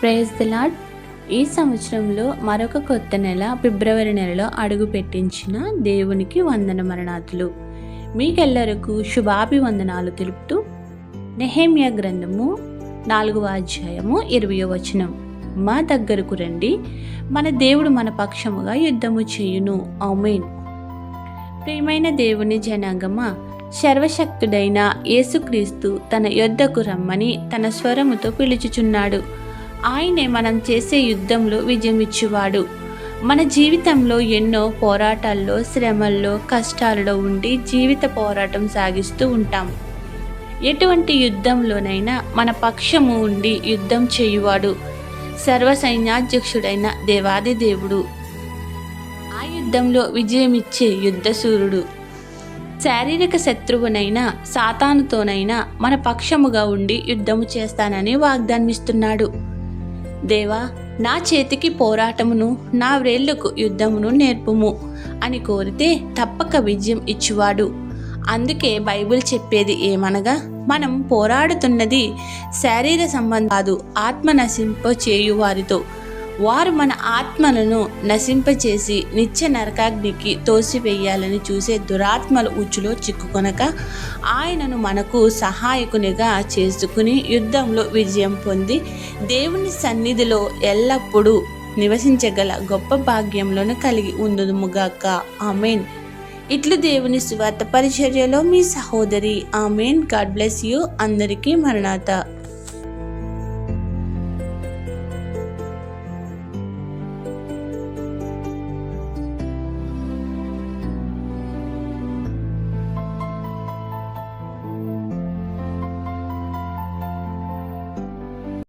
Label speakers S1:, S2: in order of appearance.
S1: Praise the lord ఈ సంవత్సరంలో మరొక కొత్త నెల ఫిబ్రవరి నెలలో అడుగు పెట్టించిన దేవునికి వందన మరణాతులు. మీకెల్లరకు శుభాభివందనాలు తెలుపుతూ నెహేమియా గ్రంథము నాలుగవ అధ్యాయము ఇరవయో వచనం. మా దగ్గరకు రండి మన దేవుడు మన పక్షముగా యుద్ధము చేయును. ఔమెన్ ప్రియమైన దేవుని జనాంగమా సర్వశక్తుడైన యేసుక్రీస్తు తన యొద్దకు రమ్మని తన స్వరముతో పిలుచుచున్నాడు. ఆయనే మనం చేసే యుద్ధంలో విజయం ఇచ్చేవాడు మన జీవితంలో ఎన్నో పోరాటాల్లో శ్రమల్లో కష్టాలలో ఉండి జీవిత పోరాటం సాగిస్తూ ఉంటాం. ఎటువంటి యుద్ధంలోనైనా మన పక్షము ఉండి యుద్ధం చేయువాడు. సర్వసైన్యాధ్యక్షుడైన దేవాది దేవుడు. ఆ యుద్ధంలో విజయమిచ్చే యుద్ధసూరుడు. శారీరక శత్రువునైనా సాతానుతోనైనా మన పక్షముగా ఉండి యుద్ధము చేస్తానని వాగ్దానమిస్తున్నాడు. దేవా నా చేతికి పోరాటమును నా వ్రేళ్ళకు యుద్ధమును నేర్పుము అని కోరితే తప్పక విజయం ఇచ్చువాడు. అందుకే బైబిల్ చెప్పేది ఏమనగా మనం పోరాడుతున్నది శారీర సంబంధం కాదు ఆత్మ నశింప చేయువారితో వారు మన ఆత్మలను నశింపచేసి నిత్య నరకాగ్నికి తోసివేయాలని చూసే దురాత్మల ఉచ్చులో చిక్కుకొనక ఆయనను మనకు సహాయకునిగా చేసుకుని యుద్ధంలో విజయం పొంది దేవుని సన్నిధిలో ఎల్లప్పుడూ నివసించగల గొప్ప భాగ్యంలోను కలిగి ఉందుముగాక ఆమెన్. ఇట్లు దేవుని స్వార్థ పరిచర్యలో మీ సహోదరి. ఆమెన్. God bless you. అందరికీ మరణాత.